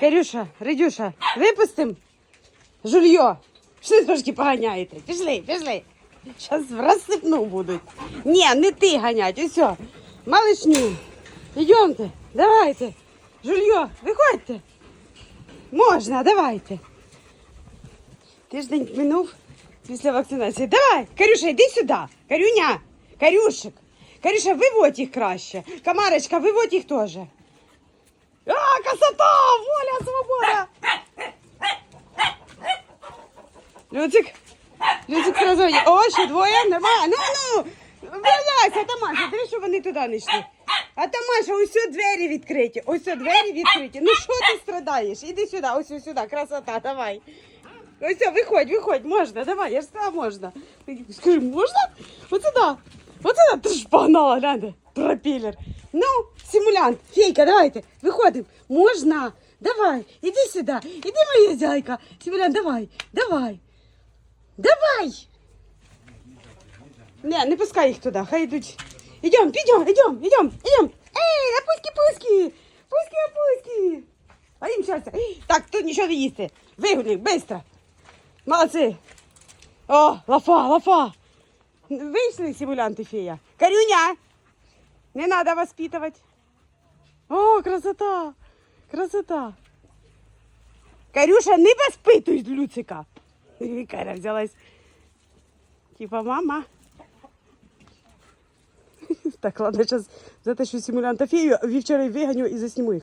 Карюша, Редюша, випустим жульйо. Пішли трошки поганяєте. Пішли, пішли. Зараз розсипну будуть. Ні, не ти ганять, усе. Малишню. Йдемте, давайте. Жульйо, виходьте. Можна, давайте. Тиждень минув після вакцинації. Давай, Карюша, йди сюди. Карюня, Карюшик. Карюша, виводь їх краще. Камарочка, виводь їх теж. Красота! Воля, свобода! Люцик, Люцик сразу. О, ще двоє, нормально. Ну, ну, виявляйся, Тамаша, диви, що вони туди не йшли. А ось сюди двері відкриті, ось сюди двері відкриті. Ну що ти страдаєш? Іди сюди, ось ось сюди, красота, давай. Ось виходь, виходь, можна, давай, я ж сказала, можна. Скажи, можна? От сюди, от сюди, ти ж погнала, гляньте, пропелер. Ну, симулянт, фейка, давайте, виходимо. Можна, давай, іди сюди, іди моя зяйка. Симулянт, давай, давай, давай. Не, не пускай їх туди, хай йдуть. Ідем, підем, ідем, ідем, ідем. Ей, опуски, пуски, пуски, опуски. А їм щастя. Так, тут нічого не їсти. Вигули, швидко. Молодці. О, лафа, лафа. Вийшли симулянти фея. Карюня, не надо воспитывать. О, красота, красота. Карюша, не воспитуй Люцика. Каря взялась. Типа, мама. Так, ладно, зараз за те, що симулянта фею вівчора виганю і засніму їх.